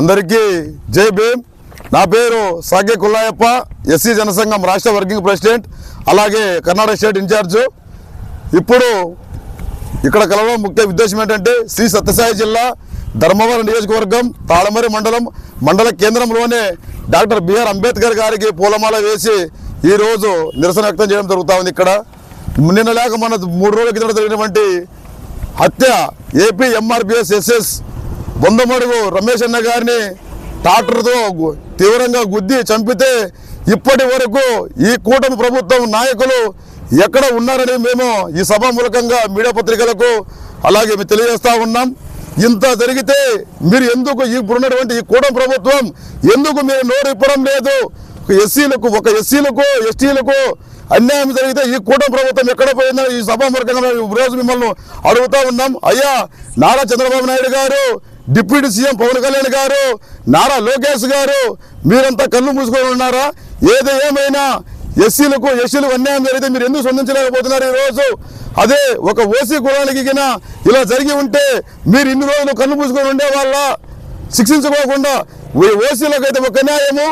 అందరికీ జై భీమ్. నా పేరు సాగే కుల్లాయప్ప ఎస్సీ జనసంఘం రాష్ట్ర వర్కింగ్ ప్రెసిడెంట్ అలాగే కర్ణాటక స్టేట్ ఇన్ఛార్జు. ఇప్పుడు ఇక్కడ కలవడం ముఖ్య ఉద్దేశం ఏంటంటే శ్రీ సత్యసాయి జిల్లా ధర్మవరం నియోజకవర్గం తాళమరి మండలం మండల కేంద్రంలోనే డాక్టర్ బిఆర్ అంబేద్కర్ గారికి పూలమాల వేసి ఈరోజు నిరసన వ్యక్తం చేయడం జరుగుతూ ఉంది ఇక్కడ. నిన్న లేక మన మూడు రోజుల కింద జరిగినటువంటి హత్య AP MRPS SS Bondamadugu Ramesh అన్న గారిని ట్రాక్టర్తో తీవ్రంగా గుద్ది చంపితే ఇప్పటి వరకు ఈ కూటమి ప్రభుత్వం నాయకులు ఎక్కడ ఉన్నారని మేము ఈ సభ మూలకంగా మీడియా పత్రికలకు అలాగే మేము తెలియజేస్తా ఉన్నాం. ఇంత జరిగితే మీరు ఎందుకు ఇప్పుడున్నటువంటి ఈ కూటమి ప్రభుత్వం ఎందుకు మీరు నోరు ఇప్పడం లేదు? ఎస్సీలకు ఒక ఎస్సీలకు ఎస్టీలకు అన్యాయం జరిగితే ఈ కూటమి ప్రభుత్వం ఎక్కడ పోయిందని ఈ సభ మూలకంగా రోజు మిమ్మల్ని అడుగుతా ఉన్నాం. అయ్యా నారా చంద్రబాబు నాయుడు గారు డిప్యూటీ సీఎం పవన్ కళ్యాణ్ గారు నారా లోకేష్ గారు మీరంతా కళ్ళు మూసుకొని ఉన్నారా? ఏది ఏమైనా ఎస్సీలకు ఎస్సీలకు అన్యాయం జరిగితే మీరు ఎందుకు స్పందించలేకపోతున్నారు ఈరోజు? రోజు అదే ఒక ఓసీ కులానికి ఇలా జరిగి ఉంటే మీరు ఇన్ని రోజులు కళ్ళు మూసుకొని ఉండే వాళ్ళ శిక్షించుకోకుండా ఓసీలకు అయితే ఒక న్యాయము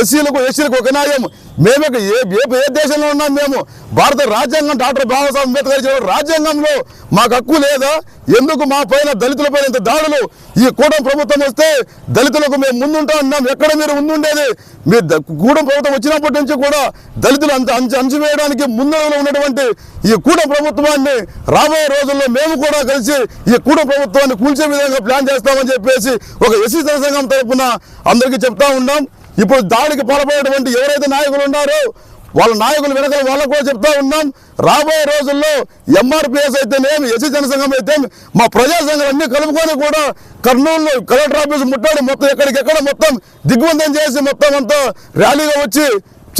ఎస్సీలకు ఎస్సీలకు ఒక న్యాయం మేము ఏ ఏ ఏ దేశంలో ఉన్నాం మేము? భారత రాజ్యాంగం డాక్టర్ బాబాసాహెబ్ అంబేద్కర్ ఇచ్చిన రాజ్యాంగంలో మాకు హక్కు లేదా? ఎందుకు మా పైన దళితుల పైన ఇంత దాడులు? ఈ కూటమి ప్రభుత్వం వస్తే దళితులకు మేము ముందుంటా ఉన్నాం ఎక్కడ మీరు ముందుండేది? మీ ద- కూటమి ప్రభుత్వం వచ్చినప్పటి నుంచి కూడా దళితులు అంత అంచు అంచువేయడానికి ముందంలో ఉన్నటువంటి ఈ కూటమి ప్రభుత్వాన్ని రాబోయే రోజుల్లో మేము కూడా కలిసి ఈ కూటమి ప్రభుత్వాన్ని కూల్చే విధంగా ప్లాన్ చేస్తామని చెప్పేసి ఒక ఎస్సీ సంఘం తరపున అందరికీ చెప్తా ఉన్నాం. ఇప్పుడు దాడికి పాల్పడేటువంటి ఎవరైతే నాయకులు ఉన్నారో వాళ్ళ నాయకులు వెనకాల వాళ్ళకు కూడా చెప్తా ఉన్నాం. రాబోయే రోజుల్లో ఎంఆర్పిఎస్ అయితేనేమి ఎస్సీ జనసంఘం అయితే మా ప్రజా సంఘాలు అన్ని కలుపుకొని కూడా కర్నూలులో కలెక్టర్ ఆఫీస్ ముట్టాడు. మొత్తం ఎక్కడికెక్కడ మొత్తం దిగ్బంధం చేసి మొత్తం అంతా ర్యాలీగా వచ్చి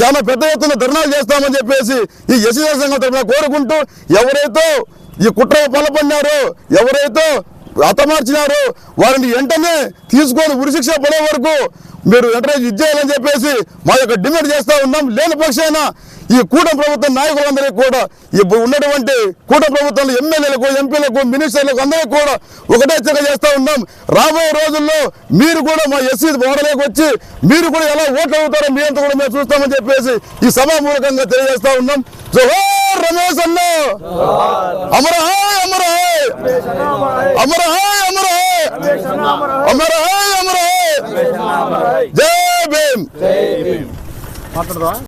చాలా పెద్ద ఎత్తున ధర్నాలు చేస్తామని చెప్పేసి ఈ ఎస్సీ జనసంఘం తరఫున కోరుకుంటూ ఎవరైతే ఈ కుట్ర పాల్పడినారో ఎవరైతే హతమార్చినారో వారిని వెంటనే తీసుకొని ఉరిశిక్ష పడే వరకు మీరు వెంటనే ఇచ్చేయాలని చెప్పేసి మా యొక్క డిమాండ్ చేస్తూ ఉన్నాం. లేని పక్షాన ఈ కూటమి ప్రభుత్వం నాయకులందరికీ కూడా ఇప్పుడు ఉన్నటువంటి కూటమి ప్రభుత్వంలో ఎమ్మెల్యేలకు ఎంపీలకు మినిస్టర్లకు అందరికీ కూడా ఒకటే హెచ్చరిక చేస్తూ ఉన్నాం. రాబోయే రోజుల్లో మీరు కూడా మా ఎస్సీ ఓడలేకి వచ్చి మీరు కూడా ఎలా ఓట్లు అవుతారో మీ అంతా కూడా మేము చూస్తామని చెప్పేసి ఈ సభామూలకంగా తెలియజేస్తూ ఉన్నాం. జోహార్ రమేష్ అన్న! అమరహాయ్ అమరహాయ్ అమరహాయ్ అమరహాయ్ అమరహాయ్ జై భీమ్